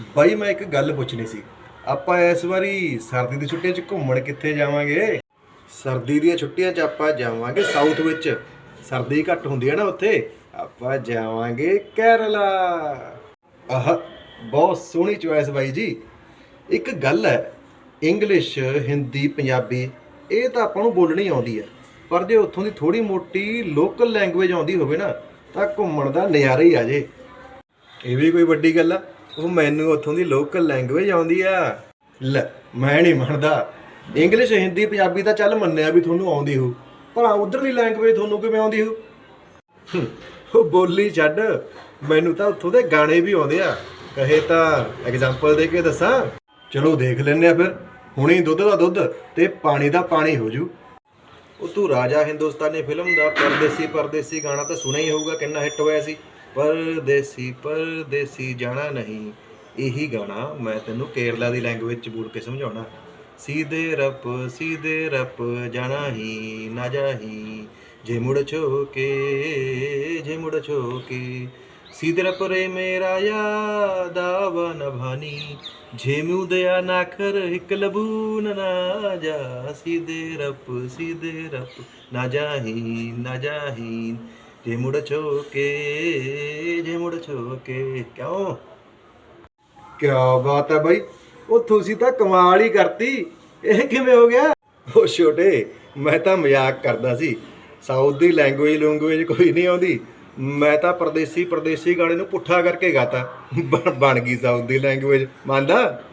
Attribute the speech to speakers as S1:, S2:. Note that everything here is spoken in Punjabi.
S1: ਬਾਈ, ਮੈਂ ਇੱਕ ਗੱਲ ਪੁੱਛਣੀ ਸੀ। ਆਪਾਂ ਇਸ ਵਾਰੀ ਸਰਦੀ ਦੀ ਛੁੱਟੀਆਂ 'ਚ ਘੁੰਮਣ ਕਿੱਥੇ ਜਾਵਾਂਗੇ? ਸਰਦੀ ਦੀਆਂ ਛੁੱਟੀਆਂ 'ਚ ਆਪਾਂ ਜਾਵਾਂਗੇ ਸਾਊਥ ਵਿੱਚ। ਸਰਦੀ ਘੱਟ ਹੁੰਦੀ ਹੈ ਨਾ ਉੱਥੇ। ਆਪਾਂ ਜਾਵਾਂਗੇ ਕੇਰਲਾ। ਆਹ, ਬਹੁਤ ਸੋਹਣੀ ਚੁਆਇਸ ਬਾਈ ਜੀ। ਇੱਕ ਗੱਲ ਹੈ ਇੰਗਲਿਸ਼ ਹਿੰਦੀ ਪੰਜਾਬੀ, ਇਹ ਤਾਂ ਆਪਾਂ ਨੂੰ ਬੋਲਣੀ ਆਉਂਦੀ ਹੈ ਪਰ ਜੇ ਉੱਥੋਂ ਦੀ ਥੋੜੀ ਮੋਟੀ ਲੋਕਲ ਲੈਂਗੁਏਜ ਆਉਂਦੀ ਹੋਵੇ ਨਾ, ਤਾਂ ਘੁੰਮਣ ਦਾ ਨਜ਼ਾਰਾ ਹੀ ਆ ਜੇ। ਇਹ ਵੀ ਕੋਈ ਵੱਡੀ ਗੱਲ ਆ। ਉਹ ਮੈਨੂੰ ਉੱਥੋਂ ਦੀ ਲੋਕਲ ਲੈਂਗੁਏਜ ਆਉਂਦੀ ਆ। ਲੈ, ਮੈਂ ਨਹੀਂ ਮੰਨਦਾ। ਇੰਗਲਿਸ਼ ਹਿੰਦੀ ਪੰਜਾਬੀ ਤਾਂ ਚੱਲ ਮੰਨਿਆ ਵੀ ਤੁਹਾਨੂੰ ਆਉਂਦੀ ਹੋ ਪਰ ਉਧਰਲੀ ਲੈਂਗੁਏਜ ਤੁਹਾਨੂੰ ਕਿਵੇਂ ਆਉਂਦੀ ਹੋ, ਉਹ ਬੋਲੀ ਛੱਡ। ਮੈਨੂੰ ਤਾਂ ਉੱਥੋਂ ਦੇ ਗਾਣੇ ਵੀ ਆਉਂਦੇ ਆ। ਕਹੇ ਤਾਂ ਐਗਜ਼ਾਮਪਲ ਦੇ ਕੇ ਦੱਸਾਂ। ਚਲੋ ਦੇਖ ਲੈਂਦੇ ਆ ਫਿਰ। ਹੁਣੀ ਦੁੱਧ ਦਾ ਦੁੱਧ ਤੇ ਪਾਣੀ ਦਾ ਪਾਣੀ ਹੋ ਜੂ। ਉਹ ਤੂੰ ਰਾਜਾ ਹਿੰਦੁਸਤਾਨੀ ਫਿਲਮ ਦਾ ਪਰਦੇਸੀ ਪਰਦੇਸੀ ਗਾਣਾ ਤਾਂ ਸੁਣਿਆ ਹੀ ਹੋਊਗਾ, ਕਿੰਨਾ ਹਿੱਟ ਹੋਇਆ ਸੀ। ਪਰਦੇਸੀ ਪਰਦੇਸੀ ਜਾਣਾ ਨਹੀਂ ਇਹੀ ਗਾਣਾ ਮੈਂ ਤੈਨੂੰ ਕੇਰਲਾ ਦੀ ਲੈਂਗੁਏਜ ਚ ਬੋਲ ਕੇ ਸਮਝਾਉਣਾ ਸੀਦੇ ਰਪ ਸੀਦੇ ਰਪ ਜਾਣਾ ਹੀ ਨਾ ਜਾਹੀ ਜੇ ਮੁੜ ਛੋਕੇ ਜੇ ਮੁੜ ਛੋਕੇ ਸੀਦੇ ਰਪ ਰੇ ਮੇਰਾ ਯਾਦਾਵਾ ਨਭਾਨੀ झेमू दया नाखर हिक लबून ना जा सीधे रप सीधे रप ना जाहीन ना जाहीन જેમુડ છોકે જેમુડ છોકે ਕਿਉਂ? ਕਿਆ ਬਾਤ ਹੈ ਬਾਈ, ਉਹ ਤੁਸੀਂ ਤਾਂ ਕਮਾਲ ਹੀ ਕਰਤੀ। ਇਹ ਕਿਵੇਂ ਹੋ ਗਿਆ? ਉਹ ਛੋਟੇ, ਮੈਂ ਤਾਂ ਮਜ਼ਾਕ ਕਰਦਾ ਸੀ। ਸਾਊਥ ਦੀ ਲੈਂਗੁਏਜ ਲੈਂਗੁਏਜ ਕੋਈ ਨਹੀਂ ਆਉਂਦੀ। ਮੈਂ ਤਾਂ ਪਰਦੇਸੀ ਪਰਦੇਸੀ ਗਾਣੇ ਨੂੰ ਪੁੱਠਾ ਕਰਕੇ ਗਾਤਾ। ਬਣ- ਬਣ ਗਈ ਸਾਊਦੀ ਲੈਂਗੁਏਜ ਮੰਨਦਾ?